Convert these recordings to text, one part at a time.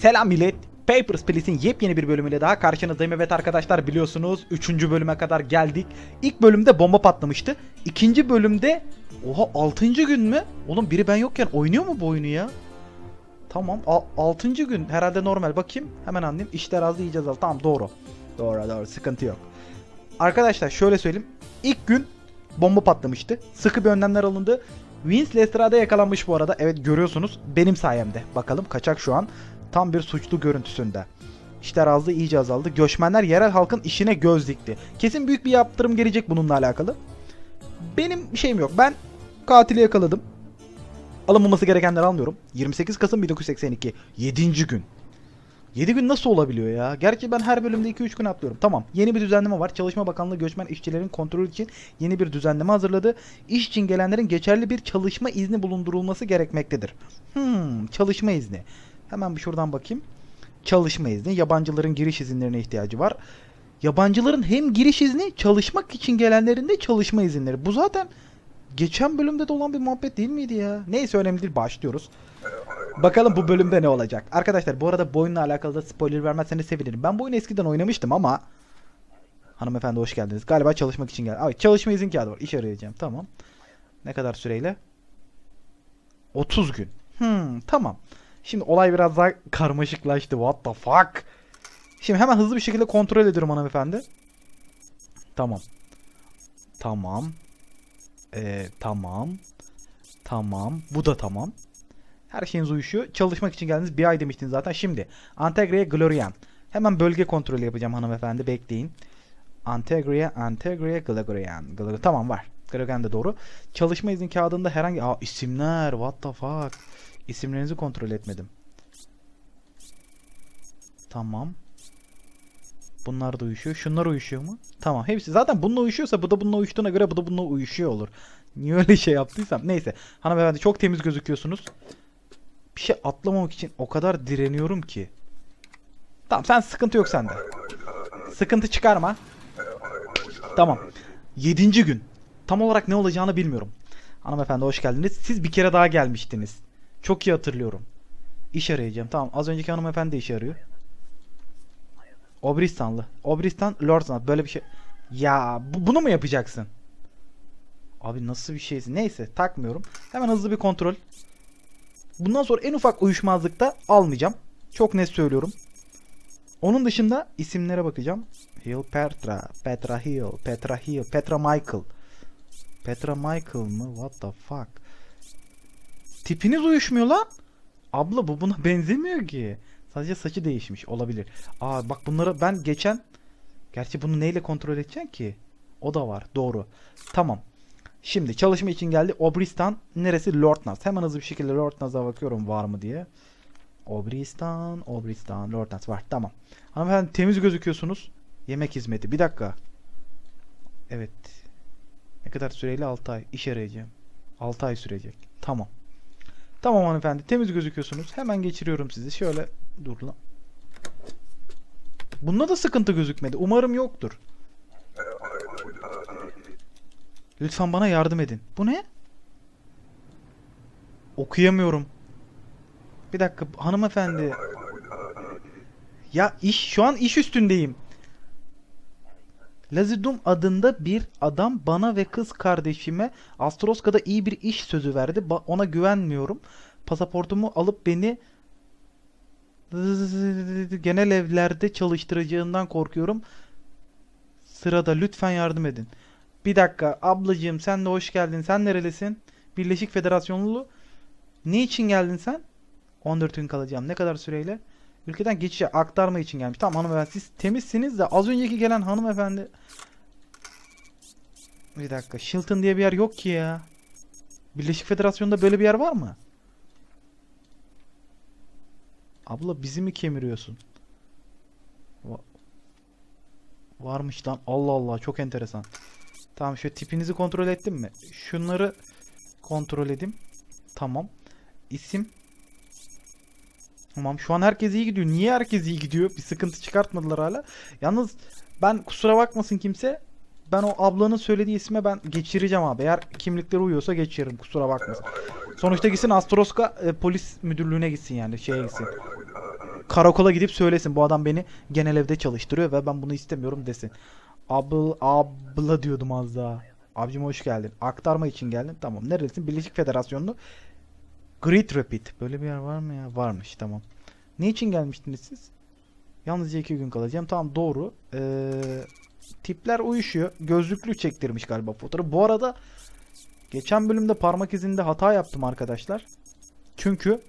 Selam millet. Papers, Please'in yepyeni bir bölümüyle daha karşınızdayım. Evet arkadaşlar biliyorsunuz 3. bölüme kadar geldik. İlk bölümde bomba patlamıştı. İkinci bölümde oha 6. gün mü? Oğlum biri ben yokken oynuyor mu bu oyunu ya? Tamam 6. gün herhalde normal bakayım hemen anlayayım. İşler az iyice azaldı. Tamam doğru. Doğru doğru sıkıntı yok. Arkadaşlar şöyle söyleyeyim. İlk gün bomba patlamıştı. Sıkı bir önlemler alındı. Vince Lestrade yakalanmış bu arada. Evet görüyorsunuz benim sayemde. Bakalım kaçak şu an tam bir suçlu görüntüsünde. İşler azdı iyice azaldı. Göçmenler yerel halkın işine göz dikti. Kesin büyük bir yaptırım gelecek bununla alakalı. Benim şeyim yok. Ben katili yakaladım. Alınmaması gerekenleri almıyorum. 28 Kasım 1982. 7. gün. 7 gün nasıl olabiliyor ya? Gerçi ben her bölümde 2-3 gün atlıyorum. Tamam. Yeni bir düzenleme var. Çalışma Bakanlığı göçmen işçilerin kontrolü için yeni bir düzenleme hazırladı. İş için gelenlerin geçerli bir çalışma izni bulundurulması gerekmektedir. Hmm, çalışma izni. Hemen bir şuradan bakayım. Çalışma izni. Yabancıların giriş izinlerine ihtiyacı var. Yabancıların hem giriş izni, çalışmak için gelenlerin de çalışma izinleri. Bu zaten geçen bölümde de olan bir muhabbet değil miydi ya? Neyse önemli değil. Başlıyoruz. Bakalım bu bölümde ne olacak. Arkadaşlar bu arada bu oyunla alakalı da spoiler vermezseniz sevinirim. Ben bu oyunu eskiden oynamıştım ama Hanımefendi hoş geldiniz. Galiba çalışmak için geldi. Ay çalışma izin kağıdı var. İş arayacağım. Tamam. Ne kadar süreyle? 30 gün. Hmm, tamam. Şimdi olay biraz daha karmaşıklaştı. What the fuck? Şimdi hemen hızlı bir şekilde kontrol ediyorum hanımefendi. Tamam. Tamam. Ee, tamam. Tamam. Bu da tamam. Her şeyiniz uyuşuyor. Çalışmak için geldiniz. Bir ay demiştiniz zaten. Şimdi Antegre'ye Glorian. Hemen bölge kontrolü yapacağım hanımefendi. Bekleyin. Antegre'ye Antegre'ye Glorian. Glorian. Tamam var. Glorian da doğru. Çalışma izin kağıdında herhangi... Aa isimler. What the fuck. İsimlerinizi kontrol etmedim. Tamam. Bunlar da uyuşuyor. Şunlar uyuşuyor mu? Tamam. Hepsi zaten bununla uyuşuyorsa bu da bununla uyuştuğuna göre bu da bununla uyuşuyor olur. Niye öyle şey yaptıysam. Neyse. Hanımefendi çok temiz gözüküyorsunuz. Bir şey atlamamak için o kadar direniyorum ki. Tamam sen sıkıntı yok sende. Sıkıntı çıkarma. Tamam. Yedinci gün. Tam olarak ne olacağını bilmiyorum. Hanımefendi hoş geldiniz. Siz bir kere daha gelmiştiniz. Çok iyi hatırlıyorum. İş arayacağım. Tamam az önceki hanımefendi de arıyor. Obristanlı. Obristan Lordsnat. Böyle bir şey. Ya bu, bunu mu yapacaksın? Abi nasıl bir şeysin? Neyse takmıyorum. Hemen hızlı bir kontrol. Bundan sonra en ufak uyuşmazlıkta almayacağım. Çok net söylüyorum. Onun dışında isimlere bakacağım. Hill Petra, Petra Hill, Petra Hill, Petra Michael. Petra Michael mı? What the fuck? Tipiniz uyuşmuyor lan. Abla bu buna benzemiyor ki. Sadece saçı değişmiş olabilir. Aa bak bunları ben geçen Gerçi bunu neyle kontrol edeceksin ki? O da var. Doğru. Tamam. Şimdi çalışma için geldi. Obristan neresi? Lord Naz. Hemen hızlı bir şekilde Lord Naz'a bakıyorum var mı diye. Obristan, Obristan, Lord Naz var. Tamam. Hanımefendi temiz gözüküyorsunuz. Yemek hizmeti. Bir dakika. Evet. Ne kadar süreyle? 6 ay. İş arayacağım. 6 ay sürecek. Tamam. Tamam hanımefendi. Temiz gözüküyorsunuz. Hemen geçiriyorum sizi. Şöyle dur lan. Bunda da sıkıntı gözükmedi. Umarım yoktur. Lütfen bana yardım edin. Bu ne? Okuyamıyorum. Bir dakika hanımefendi. Ya iş şu an iş üstündeyim. Lazidum adında bir adam bana ve kız kardeşime Astroska'da iyi bir iş sözü verdi. Ba- ona güvenmiyorum. Pasaportumu alıp beni genel evlerde çalıştıracağından korkuyorum. Sırada lütfen yardım edin. Bir dakika ablacığım sen de hoş geldin. Sen nerelisin? Birleşik Federasyonlu. Ne için geldin sen? 14 gün kalacağım. Ne kadar süreyle? Ülkeden geçişe aktarma için gelmiş. Tamam hanımefendi siz temizsiniz de az önceki gelen hanımefendi... Bir dakika. Shilton diye bir yer yok ki ya. Birleşik Federasyon'da böyle bir yer var mı? Abla bizi mi kemiriyorsun? Va- Varmış lan. Allah Allah çok enteresan. Tamam şu tipinizi kontrol ettim mi? Şunları kontrol edeyim. Tamam. İsim. Tamam şu an herkes iyi gidiyor. Niye herkes iyi gidiyor? Bir sıkıntı çıkartmadılar hala. Yalnız ben kusura bakmasın kimse. Ben o ablanın söylediği isme ben geçireceğim abi. Eğer kimlikleri uyuyorsa geçiririm. Kusura bakmasın. Sonuçta gitsin Astroska e, polis müdürlüğüne gitsin yani. Şeye gitsin. karakola gidip söylesin. Bu adam beni genel evde çalıştırıyor ve ben bunu istemiyorum desin. Abla, abla diyordum az daha. Abicim hoş geldin. Aktarma için geldin. Tamam. Neredesin? Birleşik Federasyonu. Great Rapid. Böyle bir yer var mı ya? Varmış. Tamam. Ne için gelmiştiniz siz? Yalnızca iki gün kalacağım. Tamam doğru. Ee, tipler uyuşuyor. Gözlüklü çektirmiş galiba fotoğrafı. Bu arada geçen bölümde parmak izinde hata yaptım arkadaşlar. Çünkü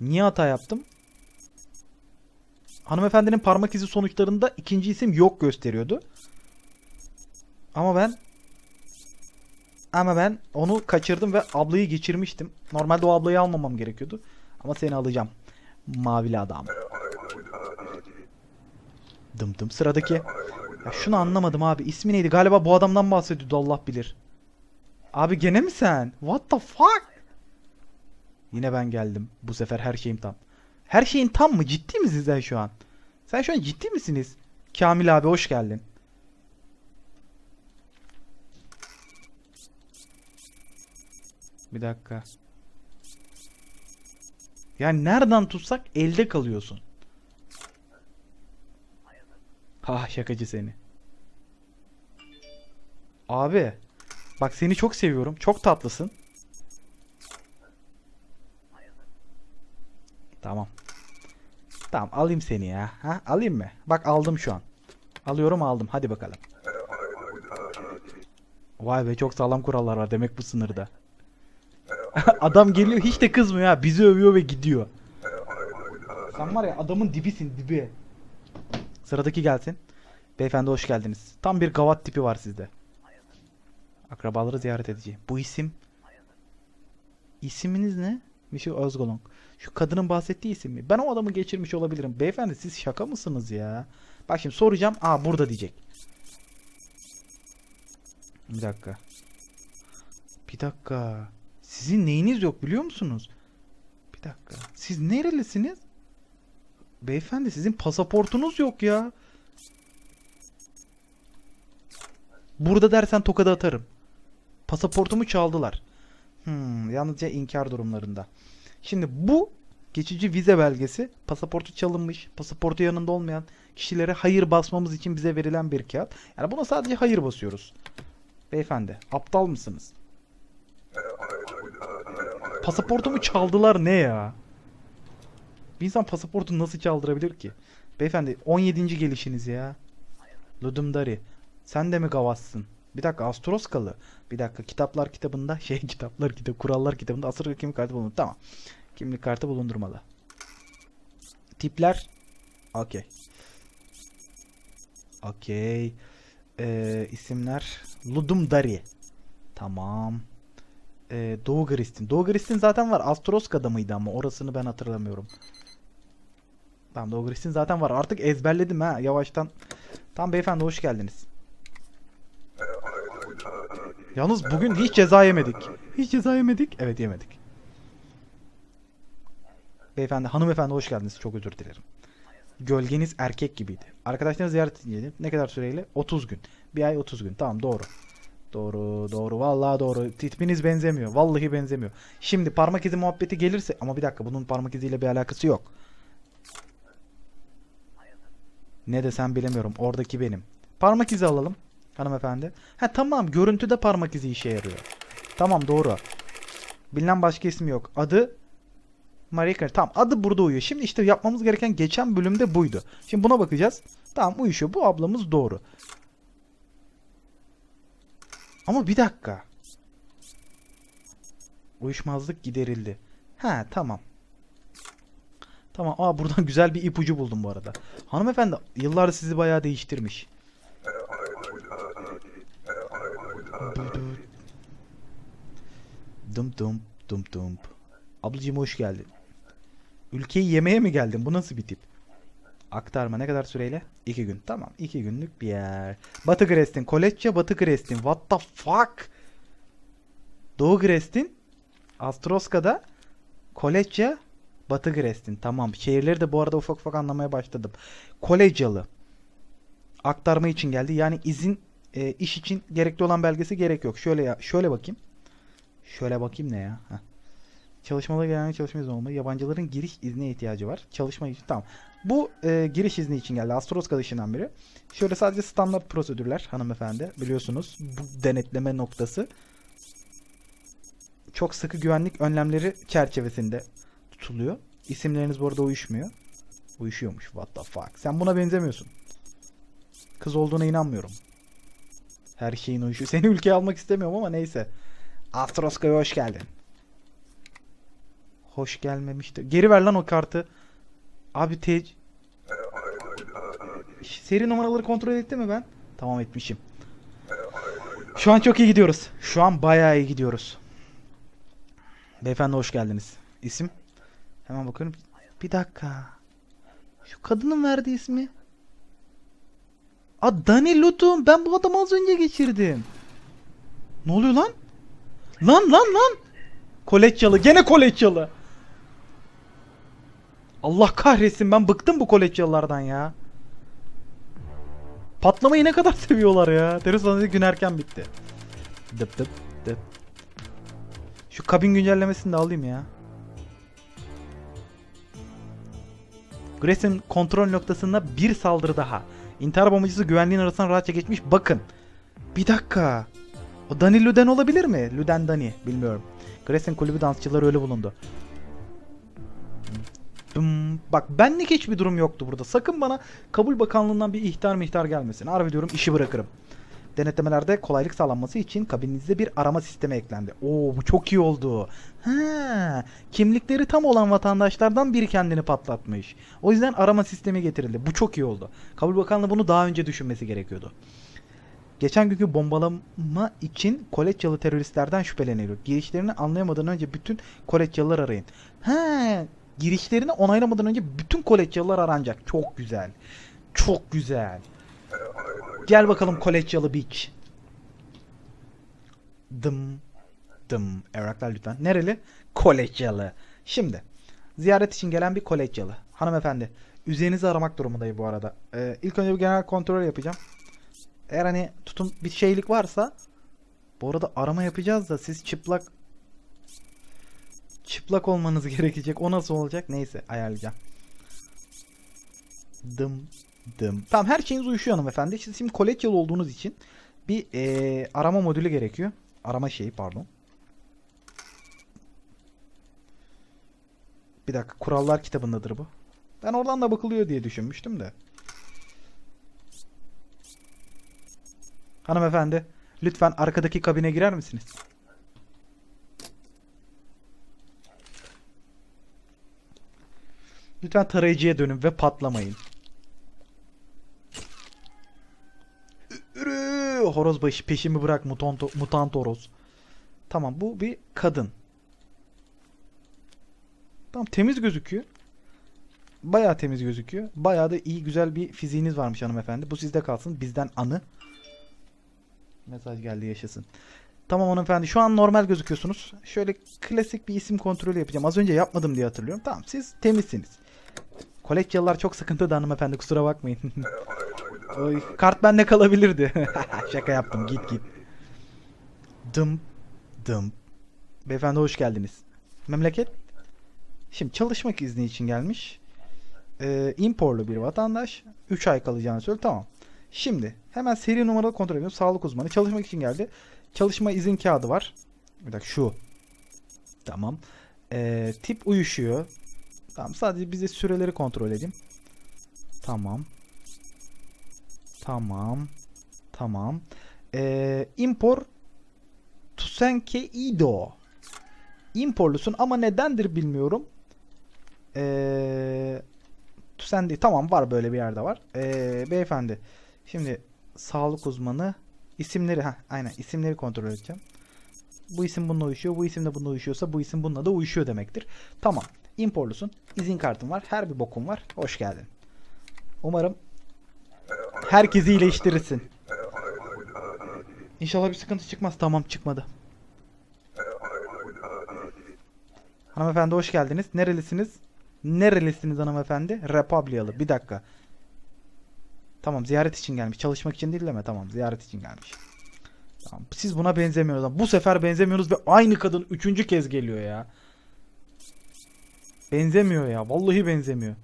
niye hata yaptım? Hanımefendinin parmak izi sonuçlarında ikinci isim yok gösteriyordu. Ama ben ama ben onu kaçırdım ve ablayı geçirmiştim. Normalde o ablayı almamam gerekiyordu. Ama seni alacağım. Mavili adam. Dım dım sıradaki. Ya şunu anlamadım abi. İsmi neydi? Galiba bu adamdan bahsediyordu Allah bilir. Abi gene mi sen? What the fuck? Yine ben geldim. Bu sefer her şeyim tam. Her şeyin tam mı? Ciddi misin sen şu an? Sen şu an ciddi misiniz? Kamil abi hoş geldin. Bir dakika. Yani nereden tutsak elde kalıyorsun. Ha şakacı seni. Abi. Bak seni çok seviyorum. Çok tatlısın. Tamam. Tamam alayım seni ya. Ha alayım mı? Bak aldım şu an. Alıyorum aldım. Hadi bakalım. Vay be çok sağlam kurallar var demek bu sınırda. Adam geliyor hiç de kızmıyor ha. Bizi övüyor ve gidiyor. Sen var ya adamın dibisin dibi. Sıradaki gelsin. Beyefendi hoş geldiniz. Tam bir gavat tipi var sizde. Akrabaları ziyaret edeceğim. Bu isim... İsminiz ne? Mişi Özgolong. Şu kadının bahsettiği isim mi? Ben o adamı geçirmiş olabilirim. Beyefendi siz şaka mısınız ya? Bak şimdi soracağım. Aa burada diyecek. Bir dakika. Bir dakika. Sizin neyiniz yok biliyor musunuz? Bir dakika. Siz nerelisiniz? Beyefendi sizin pasaportunuz yok ya. Burada dersen tokadı atarım. Pasaportumu çaldılar. Hmm, yalnızca inkar durumlarında. Şimdi bu geçici vize belgesi pasaportu çalınmış, pasaportu yanında olmayan kişilere hayır basmamız için bize verilen bir kağıt. Yani buna sadece hayır basıyoruz. Beyefendi, aptal mısınız? Pasaportumu çaldılar ne ya? Bir insan pasaportunu nasıl çaldırabilir ki? Beyefendi 17. gelişiniz ya. Ludumdari. Sen de mi gavassın? Bir dakika Astroskalı. Bir dakika kitaplar kitabında şey kitaplar kitabı kurallar kitabında asır kimlik kartı bulunur. Tamam. Kimlik kartı bulundurmalı. Tipler. Okey. Okey. Ee, isimler. Ludumdari. Tamam. Ee, Doğu Gristin. Doğu Gristin zaten var. Astroska'da mıydı ama orasını ben hatırlamıyorum. Tamam Doğu Gristin zaten var. Artık ezberledim ha yavaştan. Tamam beyefendi hoş geldiniz. Yalnız bugün hiç ceza yemedik. Hiç ceza yemedik. Evet yemedik. Beyefendi, hanımefendi hoş geldiniz. Çok özür dilerim. Gölgeniz erkek gibiydi. Arkadaşlarınızı ziyaret edin. Ne kadar süreyle? 30 gün. Bir ay 30 gün. Tamam doğru. Doğru doğru. Vallahi doğru. Tipiniz benzemiyor. Vallahi benzemiyor. Şimdi parmak izi muhabbeti gelirse... Ama bir dakika bunun parmak iziyle bir alakası yok. Ne desem bilemiyorum. Oradaki benim. Parmak izi alalım. Hanımefendi. Ha tamam. Görüntüde parmak izi işe yarıyor. Tamam doğru. Bilinen başka ismi yok. Adı Maria Carey. Tamam adı burada uyuyor. Şimdi işte yapmamız gereken geçen bölümde buydu. Şimdi buna bakacağız. Tamam uyuşuyor. Bu ablamız doğru. Ama bir dakika. Uyuşmazlık giderildi. Ha tamam. Tamam. Aa buradan güzel bir ipucu buldum bu arada. Hanımefendi yıllar sizi bayağı değiştirmiş. Dum dum dum dum. Ablacığım hoş geldin. Ülkeyi yemeye mi geldin? Bu nasıl bir tip? Aktarma ne kadar süreyle? İki gün. Tamam. iki günlük bir yer. Batı Grestin. Koletçe Batı Grestin. What the fuck? Doğu Grestin. Astroska'da. Koletçe Batı Grestin. Tamam. Şehirleri de bu arada ufak ufak anlamaya başladım. Kolejyalı. Aktarma için geldi. Yani izin e, iş için gerekli olan belgesi gerek yok. Şöyle ya, şöyle bakayım. Şöyle bakayım ne ya? Heh. Çalışmalara gelen çalışma izni olmalı. Yabancıların giriş iznine ihtiyacı var. Çalışma için tamam. Bu e, giriş izni için geldi. Astroska dışından biri. Şöyle sadece standart prosedürler hanımefendi. Biliyorsunuz bu denetleme noktası. Çok sıkı güvenlik önlemleri çerçevesinde tutuluyor. İsimleriniz bu arada uyuşmuyor. Uyuşuyormuş. What the fuck. Sen buna benzemiyorsun. Kız olduğuna inanmıyorum. Her şeyin uyuşuyor. Seni ülkeye almak istemiyorum ama neyse. Astroska'ya hoş geldin. Hoş gelmemişti. Geri ver lan o kartı. Abi te... Seri numaraları kontrol etti mi ben? Tamam etmişim. Şu an çok iyi gidiyoruz. Şu an bayağı iyi gidiyoruz. Beyefendi hoş geldiniz. İsim? Hemen bakıyorum. Bir dakika. Şu kadının verdiği ismi. Aa Dani Lutum. Ben bu adamı az önce geçirdim. Ne oluyor lan? Lan lan lan. Koletçalı. Gene koletçalı. Allah kahretsin ben bıktım bu koletçalılardan ya. Patlamayı ne kadar seviyorlar ya. Teresa gün erken bitti. Dıp dıp dıp. Şu kabin güncellemesini de alayım ya. Grayson kontrol noktasında bir saldırı daha. İntihar bombacısı güvenliğin arasından rahatça geçmiş. Bakın. Bir dakika. O Dani Luden olabilir mi? Luden Dani. Bilmiyorum. Grayson kulübü dansçıları öyle bulundu. Dım. Bak benlik hiçbir durum yoktu burada. Sakın bana kabul bakanlığından bir ihtar mihtar gelmesin. Harbi diyorum işi bırakırım. Denetlemelerde kolaylık sağlanması için kabininizde bir arama sistemi eklendi. Oo bu çok iyi oldu. Ha, kimlikleri tam olan vatandaşlardan biri kendini patlatmış. O yüzden arama sistemi getirildi. Bu çok iyi oldu. Kabul Bakanlığı bunu daha önce düşünmesi gerekiyordu. Geçen günkü bombalama için Koletyalı teröristlerden şüpheleniyor. Girişlerini anlayamadan önce bütün Koletyalılar arayın. Ha, girişlerini onaylamadan önce bütün Koletyalılar aranacak. Çok güzel. Çok güzel. Gel bakalım Koletyalı Beach. Dım dım. Evraklar lütfen. Nereli? Koletyalı. Şimdi ziyaret için gelen bir Koletyalı. Hanımefendi üzerinizi aramak durumundayım bu arada. Ee, ilk önce bir genel kontrol yapacağım. Eğer hani tutun bir şeylik varsa bu arada arama yapacağız da siz çıplak çıplak olmanız gerekecek. O nasıl olacak? Neyse ayarlayacağım. Dım dım. Tamam her şeyiniz uyuşuyor hanımefendi. Siz şimdi Koletyalı olduğunuz için bir eee, arama modülü gerekiyor. Arama şeyi pardon. Bir dakika kurallar kitabındadır bu. Ben oradan da bakılıyor diye düşünmüştüm de. Hanımefendi lütfen arkadaki kabine girer misiniz? Lütfen tarayıcıya dönün ve patlamayın. Horoz başı peşimi bırak mutant, mutant horoz. Tamam bu bir kadın. Tamam temiz gözüküyor. Bayağı temiz gözüküyor. Bayağı da iyi güzel bir fiziğiniz varmış hanımefendi. Bu sizde kalsın. Bizden anı. Mesaj geldi yaşasın. Tamam hanımefendi şu an normal gözüküyorsunuz. Şöyle klasik bir isim kontrolü yapacağım. Az önce yapmadım diye hatırlıyorum. Tamam siz temizsiniz. Kolektyalılar çok sıkıntı da hanımefendi kusura bakmayın. Oy, kart bende kalabilirdi. Şaka yaptım git git. Dım dım. Beyefendi hoş geldiniz. Memleket? Şimdi çalışmak izni için gelmiş. Ee, imporlu bir vatandaş. 3 ay kalacağını söyledi. Tamam. Şimdi hemen seri numaralı kontrol ediyorum. Sağlık uzmanı. Çalışmak için geldi. Çalışma izin kağıdı var. Bir dakika şu. Tamam. Ee, tip uyuşuyor. Tamam sadece bize süreleri kontrol edeyim. Tamam. Tamam. Tamam. Ee, impor Tusenke Ido. Imporlusun ama nedendir bilmiyorum. Ee, Tusen değil. Tamam var böyle bir yerde var. Ee, beyefendi. Şimdi sağlık uzmanı isimleri ha aynen isimleri kontrol edeceğim. Bu isim bununla uyuşuyor. Bu isim de bununla uyuşuyorsa bu isim bununla da uyuşuyor demektir. Tamam. Imporlusun. İzin kartın var. Her bir bokum var. Hoş geldin. Umarım herkesi iyileştirirsin. İnşallah bir sıkıntı çıkmaz. Tamam çıkmadı. Hanımefendi hoş geldiniz. Nerelisiniz? Nerelisiniz hanımefendi? Republiyalı. Bir dakika. Tamam ziyaret için gelmiş. Çalışmak için değil deme. Tamam ziyaret için gelmiş. Tamam. Siz buna benzemiyorsunuz. Bu sefer benzemiyorsunuz ve aynı kadın üçüncü kez geliyor ya. Benzemiyor ya. Vallahi benzemiyor.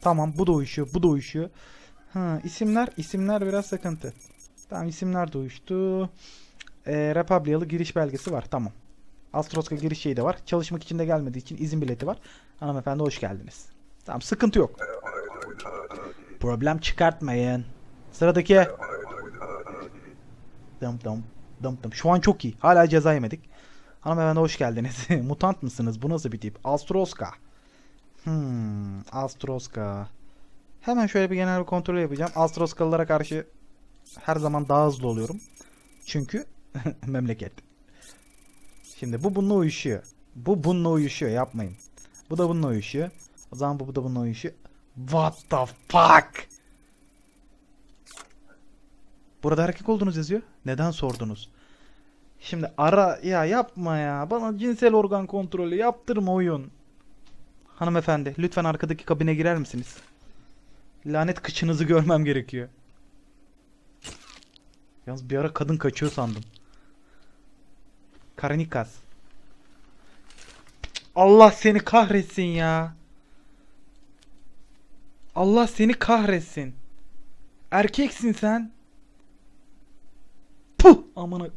Tamam bu da uyuşuyor. Bu da uyuşuyor. Ha, isimler isimler biraz sıkıntı. Tamam isimler de uyuştu. Ee, Republialı giriş belgesi var. Tamam. Astroska giriş şeyi de var. Çalışmak için de gelmediği için izin bileti var. Hanımefendi hoş geldiniz. Tamam sıkıntı yok. Problem çıkartmayın. Sıradaki. Dım dım dım. Şu an çok iyi. Hala ceza yemedik. Hanımefendi hoş geldiniz. Mutant mısınız? Bu nasıl bir tip? Astroska. Hmm, Astroska. Hemen şöyle bir genel bir kontrol yapacağım. Astroskalılara karşı her zaman daha hızlı oluyorum. Çünkü memleket. Şimdi bu bununla uyuşuyor. Bu bununla uyuşuyor. Yapmayın. Bu da bununla uyuşuyor. O zaman bu, bu da bununla uyuşuyor. What the fuck? Burada erkek olduğunuz yazıyor. Neden sordunuz? Şimdi ara ya yapma ya. Bana cinsel organ kontrolü yaptırma oyun. Hanımefendi lütfen arkadaki kabine girer misiniz? Lanet kıçınızı görmem gerekiyor. Yalnız bir ara kadın kaçıyor sandım. Karanikas. Allah seni kahretsin ya. Allah seni kahretsin. Erkeksin sen. Amına.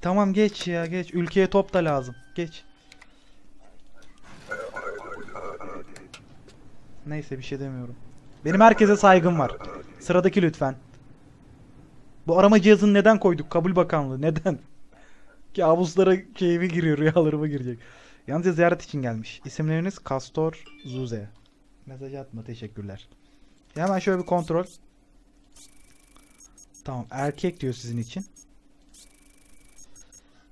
Tamam geç ya geç. Ülkeye top da lazım. Geç. Neyse bir şey demiyorum. Benim herkese saygım var. Sıradaki lütfen. Bu arama cihazını neden koyduk? Kabul Bakanlığı neden? Kabuslara keyfi giriyor, rüyalarıma girecek. Yalnızca ziyaret için gelmiş. İsimleriniz Castor Zuze. Mesaj atma teşekkürler. Hemen şöyle bir kontrol. Tamam erkek diyor sizin için.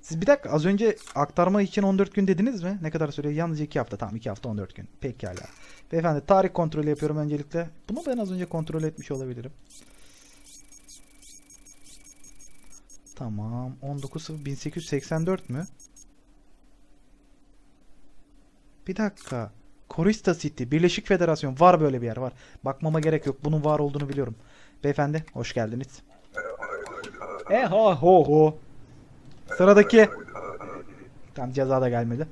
Siz bir dakika az önce aktarma için 14 gün dediniz mi? Ne kadar süre? Yalnızca 2 hafta. Tamam 2 hafta 14 gün. Pekala. Beyefendi tarih kontrolü yapıyorum öncelikle. Bunu ben az önce kontrol etmiş olabilirim. Tamam. 19.1884 mü? Bir dakika. Korista City. Birleşik Federasyon. Var böyle bir yer var. Bakmama gerek yok. Bunun var olduğunu biliyorum. Beyefendi hoş geldiniz. E ha ho ho. Sıradaki. Tam ceza da gelmedi.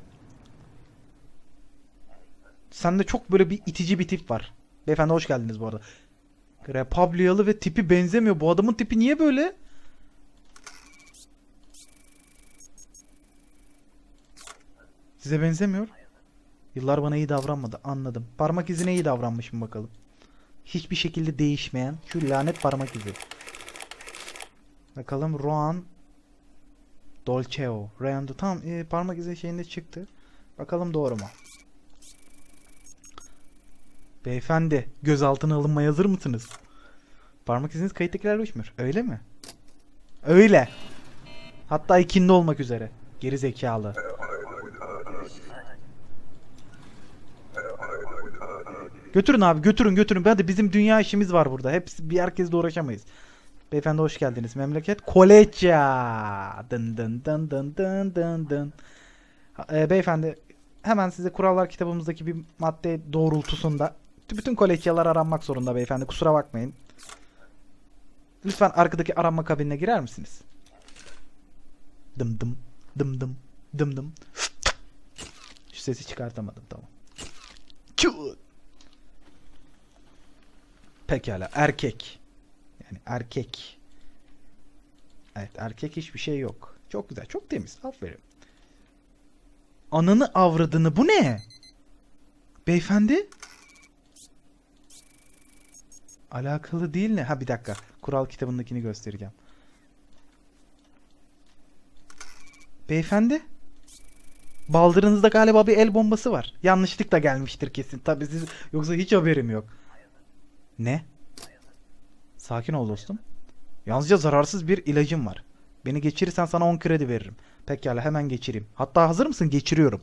Sende çok böyle bir itici bir tip var. Beyefendi hoş geldiniz bu arada. Republialı ve tipi benzemiyor. Bu adamın tipi niye böyle? Size benzemiyor. Yıllar bana iyi davranmadı. Anladım. Parmak izine iyi davranmışım bakalım. Hiçbir şekilde değişmeyen şu lanet parmak izi. Bakalım Roan Dolceo. Rayando. Tamam e, parmak izi şeyinde çıktı. Bakalım doğru mu? Beyefendi gözaltına alınmaya hazır mısınız? Parmak iziniz kayıttakilerle uyuşmuyor. Öyle mi? Öyle. Hatta ikindi olmak üzere. Geri zekalı. Götürün abi götürün götürün. Hadi bizim dünya işimiz var burada. Hepsi bir herkesle uğraşamayız. Beyefendi hoş geldiniz. Memleket Koleçya. Dın dın dın dın dın dın dın. Ha, e, beyefendi hemen size kurallar kitabımızdaki bir madde doğrultusunda bütün koleçyalar aranmak zorunda beyefendi. Kusura bakmayın. Lütfen arkadaki aranma kabinine girer misiniz? Dım dım dım dım dım dım. Şu sesi çıkartamadım tamam. Pekala erkek. Yani erkek. Evet erkek hiçbir şey yok. Çok güzel çok temiz aferin. Ananı avradını bu ne? Beyefendi? Alakalı değil ne? Ha bir dakika. Kural kitabındakini göstereceğim. Beyefendi? Baldırınızda galiba bir el bombası var. Yanlışlıkla gelmiştir kesin. Tabii siz yoksa hiç haberim yok. Ne? Sakin ol dostum. Yalnızca zararsız bir ilacım var. Beni geçirirsen sana 10 kredi veririm. Pekala hemen geçireyim. Hatta hazır mısın? Geçiriyorum.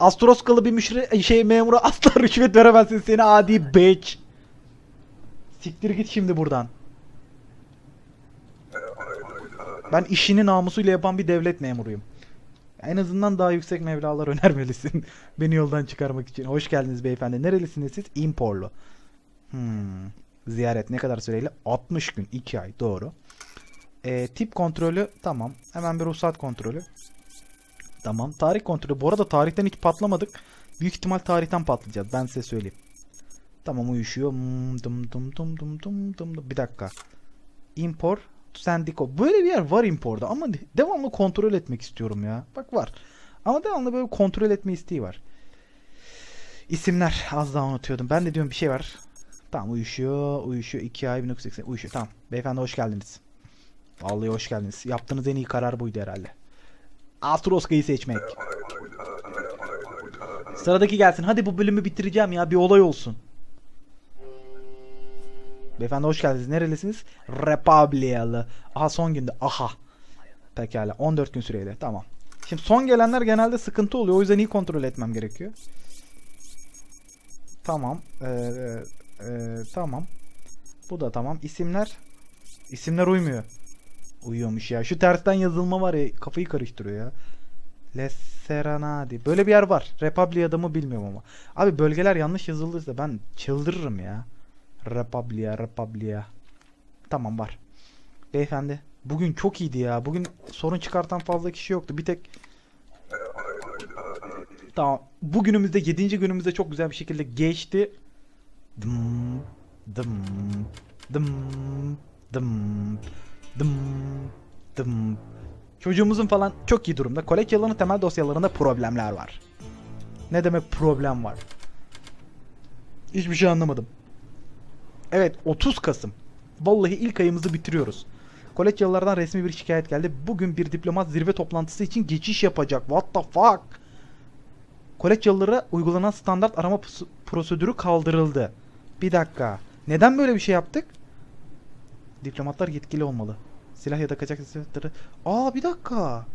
Astroskalı bir müşri şey memura asla rüşvet veremezsin seni adi bitch. Siktir git şimdi buradan. Ben işini namusuyla yapan bir devlet memuruyum. En azından daha yüksek mevlalar önermelisin. Beni yoldan çıkarmak için. Hoş geldiniz beyefendi. Nerelisiniz siz? İmporlu. Hmm. Ziyaret ne kadar süreyle? 60 gün. 2 ay. Doğru. Ee, tip kontrolü tamam. Hemen bir ruhsat kontrolü. Tamam. Tarih kontrolü. Bu arada tarihten hiç patlamadık. Büyük ihtimal tarihten patlayacağız. Ben size söyleyeyim. Tamam uyuşuyor. Hmm, dım dım dım dım dım dım dım. Bir dakika. Import Sendiko. Böyle bir yer var imporda ama devamlı kontrol etmek istiyorum ya. Bak var. Ama devamlı böyle kontrol etme isteği var. İsimler az daha unutuyordum. Ben de diyorum bir şey var. Tamam uyuşuyor. Uyuşuyor. 2 ay 1980 uyuşuyor. Tamam. Beyefendi hoş geldiniz. Vallahi hoş geldiniz. Yaptığınız en iyi karar buydu herhalde. Astroska'yı seçmek. Sıradaki gelsin. Hadi bu bölümü bitireceğim ya. Bir olay olsun. Beyefendi hoş geldiniz. Nerelisiniz? Republiyalı. Aha son günde. Aha. Pekala. 14 gün süreyle. Tamam. Şimdi son gelenler genelde sıkıntı oluyor. O yüzden iyi kontrol etmem gerekiyor. Tamam. Ee, e, tamam. Bu da tamam. İsimler. İsimler uymuyor. Uyuyormuş ya. Şu tersten yazılma var ya kafayı karıştırıyor ya. Lesseranadi. Böyle bir yer var. Republia'da mı bilmiyorum ama. Abi bölgeler yanlış yazıldıysa ben çıldırırım ya. Republia, Republia. Tamam var. Beyefendi. Bugün çok iyiydi ya. Bugün sorun çıkartan fazla kişi yoktu. Bir tek Tamam. Bugünümüzde 7. günümüzde çok güzel bir şekilde geçti. Dım dım dım dım dım dım. Çocuğumuzun falan çok iyi durumda. Kolej yılının temel dosyalarında problemler var. Ne demek problem var? Hiçbir şey anlamadım. Evet 30 Kasım. Vallahi ilk ayımızı bitiriyoruz. Kolej yıllardan resmi bir şikayet geldi. Bugün bir diplomat zirve toplantısı için geçiş yapacak. What the fuck? Kolej yılları uygulanan standart arama prosedürü kaldırıldı. Bir dakika. Neden böyle bir şey yaptık? Diplomatlar yetkili olmalı. Silah ya da kaçak silahları. Aa bir dakika.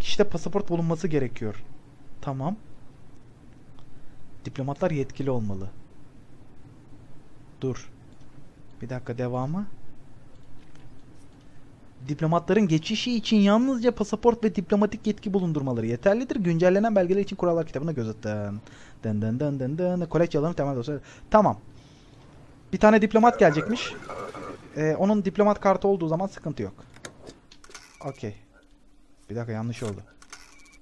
Kişide pasaport bulunması gerekiyor. Tamam. Diplomatlar yetkili olmalı. Dur. Bir dakika devamı. Diplomatların geçişi için yalnızca pasaport ve diplomatik yetki bulundurmaları yeterlidir. Güncellenen belgeler için kurallar kitabına göz atın. Dın dın dın dın dın. Kolej temel dosya. Tamam. Bir tane diplomat gelecekmiş. Ee, onun diplomat kartı olduğu zaman sıkıntı yok. Okey. Bir dakika yanlış oldu.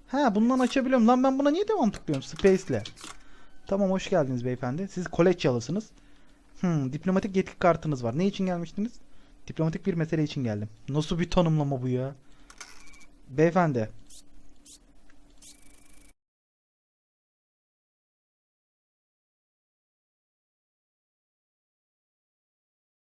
Ha bundan açabiliyorum. Lan ben buna niye devam tıklıyorum? Space'le. Tamam hoş geldiniz beyefendi. Siz kolejyalısınız. Hmm, diplomatik yetki kartınız var. Ne için gelmiştiniz? Diplomatik bir mesele için geldim. Nasıl bir tanımlama bu ya? Beyefendi.